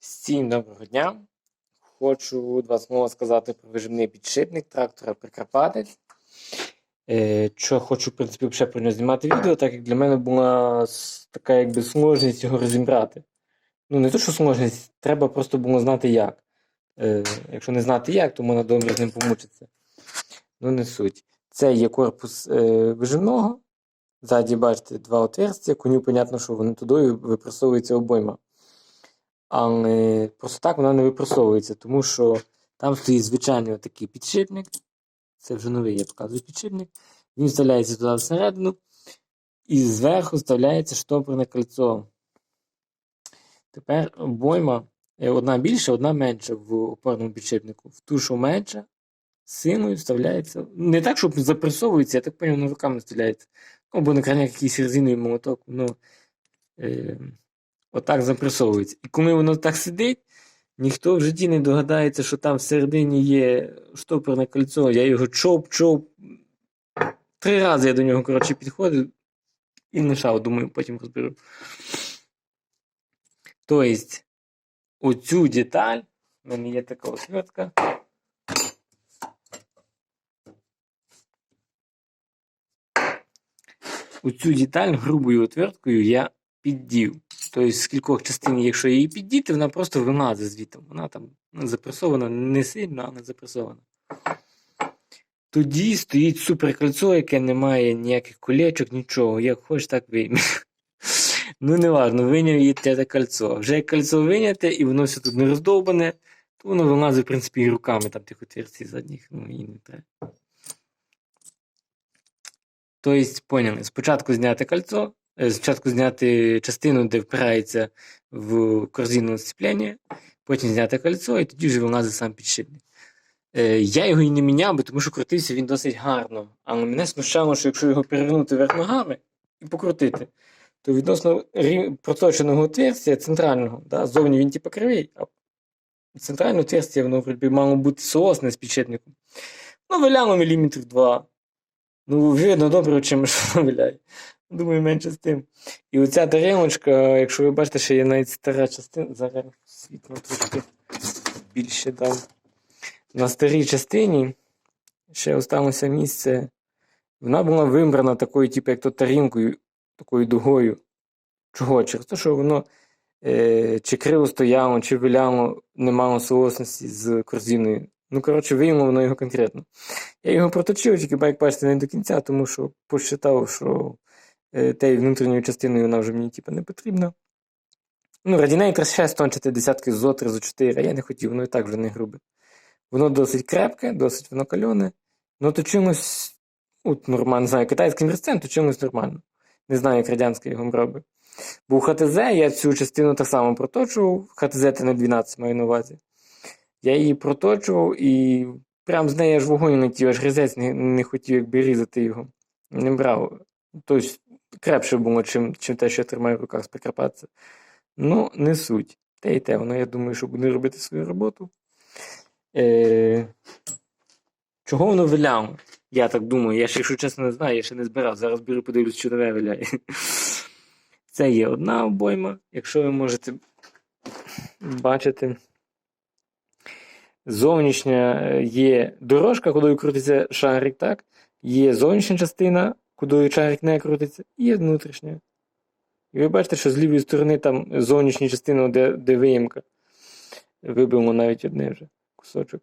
Всім доброго дня. Хочу два слова сказати про вижимний підшипник трактора Прикарпатець. Е, що хочу, в принципі, ще про нього знімати відео, так як для мене була така якби сложність його розібрати. Ну, не то, що сложність, треба просто було знати як. Е, якщо не знати як, то можна добре з ним помучитися. Ну, не суть. Це є корпус е, вижимного. Ззаді, бачите, два отверстя. Коню, понятно, що вони туди випресовується обойма. Але просто так вона не випрасовується, тому що там стоїть звичайний такий підшипник. Це вже новий, я показую підшипник. Він вставляється туди всередину, і зверху вставляється штопорне кольцо. Тепер обойма е, одна більша, одна менша в опорному підшипнику. В ту, що менша, силою вставляється. Не так, щоб запресовується, я так поняв, руками вставляється. Ну, або на крайняк якийсь резиновий молоток, ну. Е, отак запресовується. І коли воно так сидить, ніхто в житті не догадається, що там всередині є штопорне кольцо. Я його чоп-чоп. Три рази я до нього, коротше, підходив і лишав, думаю, потім розберу. Тобто, оцю деталь, в мене є така освітка. Оцю деталь грубою отверткою я піддів. Тобто, з кількох частин, якщо її піддіти, вона просто вилазить звідти. Вона там запресована не сильно, але запресована. Тоді стоїть суперкольцо, яке не має ніяких колечок, нічого. Як хочеш, так вийми. Ну, не важно, виняв її те кольцо. Вже як кольцо виняте, і воно все тут не роздовбане, то воно вилазить, в принципі, і руками там тих отверстій задніх, ну і не треба. Тобто, поняли, спочатку зняти кольцо, спочатку зняти частину, де впирається в корзину сцеплення, потім зняти кольцо, і тоді вже вилазить сам підшипник. Е, Я його і не міняв, бо тому що крутився він досить гарно. Але мене смущало, що якщо його перевернути вверх ногами і покрутити, то відносно проточеного отверстя центрального, да, зовні він типу кривий, а центральне отверстя, воно мало бути соосне з підшипником. Ну, виляло міліметрів два. Ну, видно добре, чим що виляє. Думаю, менше з тим. І оця тарелочка, якщо ви бачите, що є навіть стара частина, зараз світло трошки більше дав. На старій частині ще осталося місце. Вона була вибрана такою, типу, як то тарілкою, такою дугою. Чого? Через те, що воно е, чи криво стояло, чи виляло, не мало соосності з корзиною. Ну, коротше, виявило воно його конкретно. Я його проточив, тільки як бачите, не до кінця, тому що посчитав, що тією внутрішньою частиною вона вже мені типу, не потрібна. Ну, раді неї треба ще стончити десятки зо 3, зо 4, а я не хотів, воно і так вже не грубе. Воно досить крепке, досить воно кальоне, ну то чимось, от нормально, не знаю, китайським мерцем, то чимось нормально. Не знаю, як радянський його робить. Бо у ХТЗ я цю частину так само проточував, ХТЗ т 12 маю на увазі. Я її проточував і прям з неї аж вогонь летів, аж гризець не, не хотів якби різати його. Не брав. Тобто крепше було, чим, чим те, що я тримаю в руках з Прикарпатця. Ну, не суть. Те і те, воно, я думаю, що буде робити свою роботу. Е... Чого воно виляло? Я так думаю, я ще, якщо чесно, не знаю, я ще не збирав. Зараз беру, подивлюсь, що нове виляє. Це є одна обойма, якщо ви можете бачити. Зовнішня е, є дорожка, куди крутиться шарик, так? Є зовнішня частина, куди шарик не крутиться, і внутрішня. І ви бачите, що з лівої сторони там зовнішня частина, де, де виїмка. Вибимо навіть одне вже кусочок.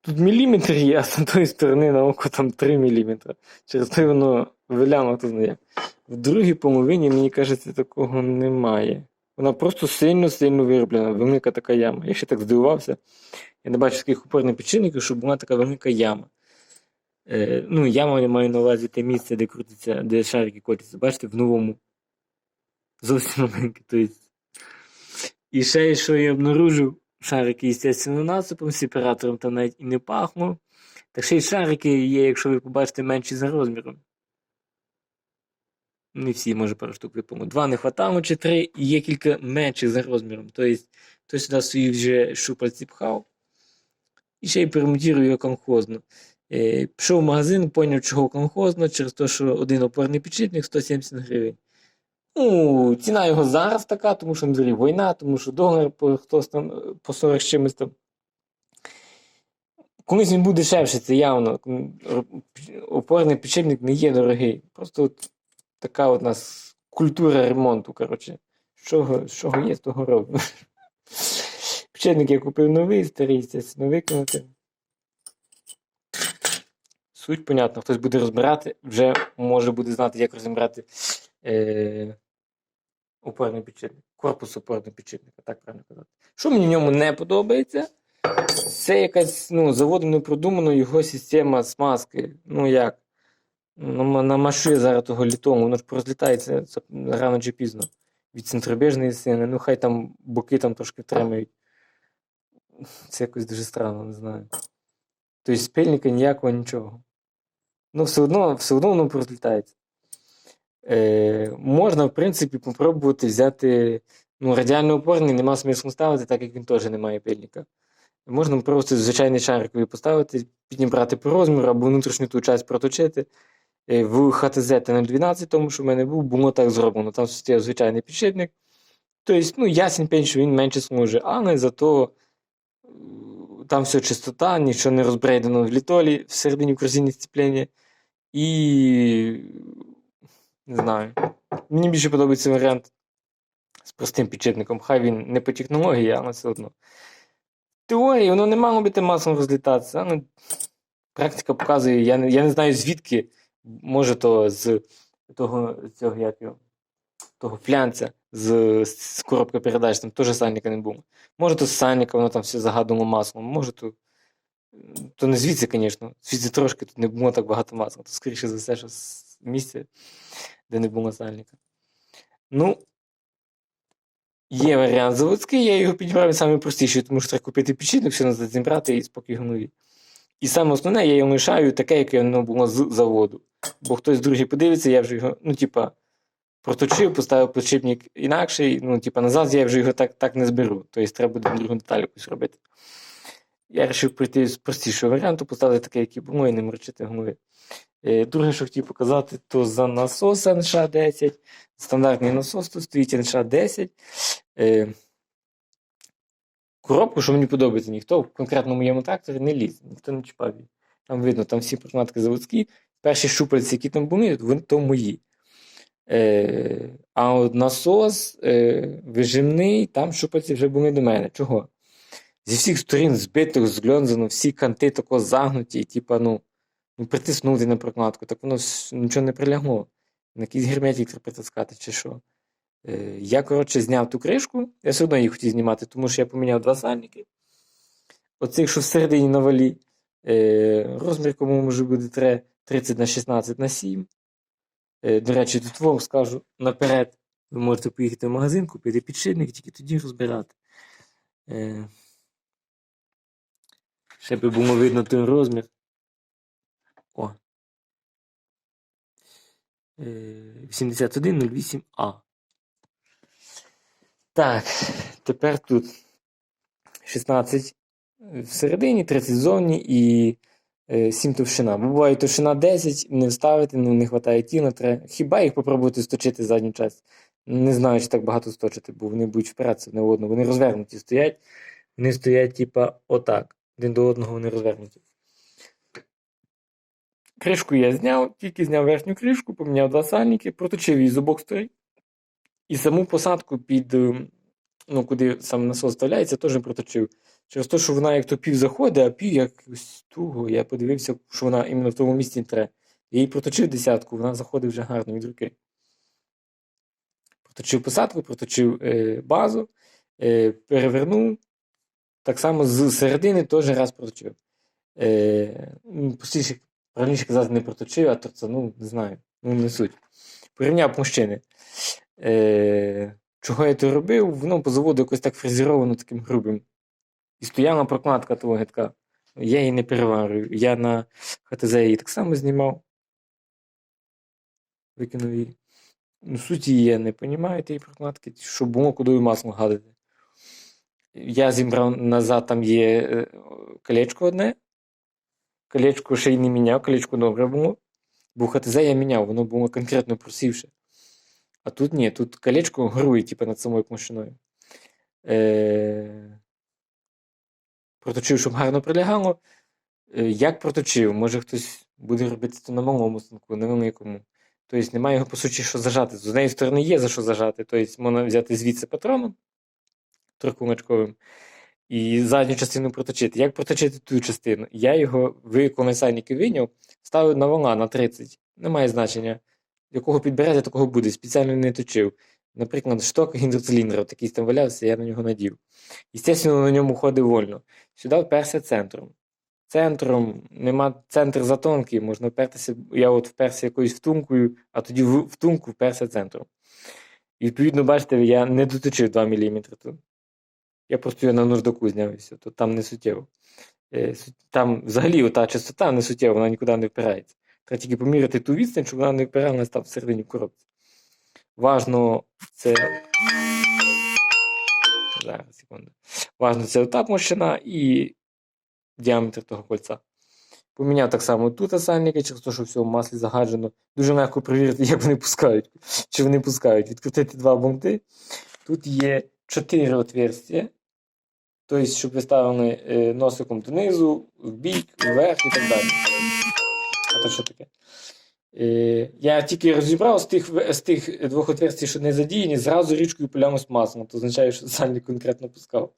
Тут міліметр є, а з тої сторони на око там 3 мм. Через те воно виляно хто знає. В другій половині, мені кажеться, такого немає. Вона просто сильно-сильно вироблена, велика така яма. Я ще так здивувався. Я не бачу таких опорних підшипників, щоб була така велика яма. Е, ну, я маю на увазі те місце, де крутиться, де шарики котяться. Бачите, в новому. Зовсім маленьке. І ще, що я обнаружив, шарики, естественно, насипом, сепаратором там навіть і не пахло. Так ще й шарики є, якщо ви побачите, менші за розміром. Не всі, може, пару штук випало. Два не хватало чи три, і є кілька менших за розміром. Тобто, той сюди свої вже шупальці пхав. І ще й перемонтував його колхозно. Е, пішов в магазин, поняв, чого колхозно, через те, що один опорний підшипник 170 гривень. Ну, ціна його зараз така, тому що дворі війна, тому що долар по, хтось там е, по 40 з чимось там. Колись він буде дешевше, це явно. Опорний підшипник не є дорогий. Просто от така от у нас культура ремонту, коротше. Чого, є, того робимо. Підшипник я купив новий, старий, естественно, викинути. Суть, понятно, хтось буде розбирати, вже може буде знати, як розібрати е, опорний підшипник. Корпус опорного підшипника, так правильно казати. Що мені в ньому не подобається, це якась ну, заводом продумана його система смазки. Ну як? Ну, намашує зараз того літому, воно ж порозлітається рано чи пізно. Від центробіжної сини, ну хай там боки там трошки втримають. Це якось дуже странно, не знаю. Тобто спільника ніякого нічого. Ну, все одно все одно воно порозлітається. Е, Можна, в принципі, попробувати взяти ну, радіальний опорний, нема смислу ставити, так як він теж не має пильника. Можна просто звичайний шариковий поставити, підібрати по розміру або внутрішню ту часть проточити. Е, в ХТЗ Т012, тому що в мене був, було так зроблено. Там стояв звичайний підшипник. Тобто, ну, ясен пень, що він менше служить, але зато там все чистота, нічого не розбрейдено в літолі всередині в корзині. І не знаю. Мені більше подобається варіант з простим підшипником. Хай він не по технології, але все одно. В теорії воно не мало бути масово розлітатися, але практика показує, я не, я не знаю звідки може то з того цього як його, того флянця з, з коробки передач, там теж сальника не було. Може, то з сальника воно там все загадувало маслом, може то. То не звідси, звісно. Звідси трошки тут не було так багато масла. То, скоріше за все, що з місця, де не було сальника. Ну, є варіант заводський, я його підібрав найпростіший, тому що треба купити підшипник, все назад зібрати і спокій гнові. І саме основне, я його лишаю таке, яке воно було з заводу. Бо хтось другий подивиться, я вже його, ну, типа, проточив, поставив підшипник інакший, ну, типа, назад я вже його так так не зберу. Тобто треба буде другу деталь якусь робити. Я вирішив прийти з простішого варіанту, поставити таке, який було, і не морочити гумови. Е, друге, що хотів показати, то за насос НШ-10. Стандартний насос тут стоїть НШ-10. Е, коробку, що мені подобається, ніхто в конкретно моєму тракторі не ліз, ніхто не чіпав її. Там видно, там всі прокладки заводські. Перші шупальці, які там були, вони то мої. Е, А от насос е, вижимний, там шупальці вже були до мене. Чого? Зі всіх сторін збитих, згльонзано, всі канти тако загнуті, і типа, ну, ну притиснути на прокладку, так воно нічого не прилягло. На якийсь герметик треба притискати, чи що. Е, Я, коротше, зняв ту кришку, я все одно її хотів знімати, тому що я поміняв два сальники. Оцих, що всередині на валі. Е, розмір, кому може бути 30 на 16 на 7. Е, до речі, тут вам скажу наперед. Ви можете поїхати в магазин, купити підшипник, тільки тоді розбирати. Ще би було видно той розмір. О. 8108А. Так, тепер тут 16 всередині, 30 зовні і 7 е, товщина. Буває товщина 10, не вставити, не вистачає тіла. Треба. Хіба їх попробувати сточити задню часть? Не знаю, чи так багато сточити, бо вони будуть впиратися не одного. Вони розвернуті стоять. Вони стоять, типа, отак. Один до одного вони розвернуті. Кришку я зняв, тільки зняв верхню кришку, поміняв два сальники, проточив її з обох сторін. І саму посадку під, ем, ну, куди сам насос вставляється, теж проточив. Через те, що вона як то пів заходить, а пів якось туго. Я подивився, що вона іменно в тому місці тре. Я її проточив десятку, вона заходить вже гарно від руки. Проточив посадку, проточив е, базу, е, перевернув. Так само з середини теж раз проточив. Е, ну, раніше казати, не проточив, а то ну, не знаю, ну не суть. Порівняв мужчини. Е, Чого я то робив? Воно по заводу якось так фрезеровано таким грубим. І стояла прокладка того гидка. Я її не переварюю. Я на ХТЗ її так само знімав. Викинув її. Ну, суті я не розумію тієї прокладки, щоб було куди масло гадати. Я зібрав назад, там є е, колечко одне. Колечко ще й не міняв, колечко добре було. Бо ХТЗ я міняв, воно було конкретно просівше. А тут ні, тут колечко грує, типу, над самою машиною. Е... Проточив, щоб гарно прилягало. Е, Як проточив? Може хтось буде робити це на малому станку, на великому. Тобто немає його, по суті, що зажати. З однієї сторони є за що зажати. Тобто можна взяти звідси патроном трикулачковим і задню частину проточити. Як проточити ту частину? Я його в колесальники виняв, ставив на вала на 30. Немає значення. Якого підберете, такого буде. Спеціально не точив. Наприклад, шток гідроциліндра, такий там валявся, я на нього надів. Естественно, на ньому ходив вольно. Сюди вперся центром. Центром нема центр затонкий, можна впертися. Я от вперся якоюсь втункою, а тоді в втунку вперся центром. І відповідно, бачите, я не доточив 2 мм тут. Я просто його на наждаку зняв і все, то там не суттєво. Е, Там взагалі ота частота не суттєва, вона нікуди не впирається. Треба тільки поміряти ту відстань, щоб вона не впиралася там всередині коробці. Важно це. Зараз, секунду. Важно це ота площина і діаметр того кольця. Поміняв так само тут сальники, через те, що все в маслі загаджено. Дуже легко перевірити, як вони пускають. Чи вони пускають. Відкрутити два бунти. Тут є чотири отверстия. Тобто, щоб ви ставили е, носиком донизу, в бік, вверх і так далі. А то що таке? Е, я тільки розібрав з тих, з тих двох отверстій, що не задіяні, зразу річкою з маслом. Це означає, що сальник конкретно пускав.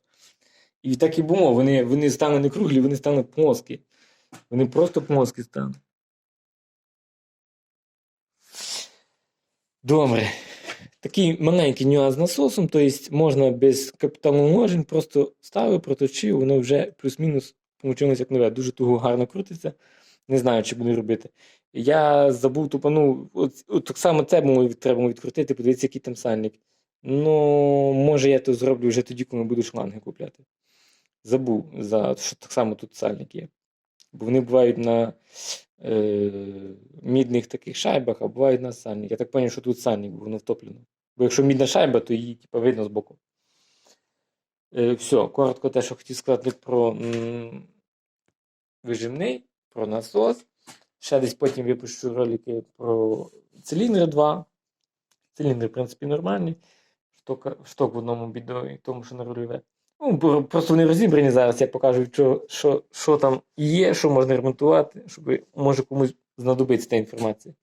І так і було. Вони, вони стали не круглі, вони стали плоскі. Вони просто плоскі стали. Добре. Такий маленький нюанс з насосом, тобто можна без капіталовложень, просто ставив, проточив, воно вже плюс-мінус получилось як нове. Дуже туго гарно крутиться. Не знаю, чи буду робити. Я забув тупану, от, от так само це було треба відкрутити, подивитися, який там сальник. Ну, може, я то зроблю вже тоді, коли буду шланги купляти. Забув, за, що так само тут сальник є. Бо вони бувають на е, мідних таких шайбах, а бувають на сальник. Я так зрозумів, що тут сальник, бо воно втоплено. Бо якщо мідна шайба, то її типу, видно збоку. Е, все, коротко те, що хотів сказати про м, вижимний, про насос. Ще десь потім випущу ролики про циліндри 2. Циліндри, в принципі, нормальні. Шток, шток в одному бідові, тому що на рульове. Ну, просто вони розібрані зараз. Я покажу, що, що, що там є, що можна ремонтувати, щоб може комусь знадобиться та інформація.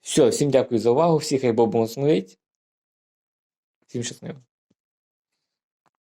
Все, всім дякую за увагу, всіх хай Бог благословить. Всім щасливо.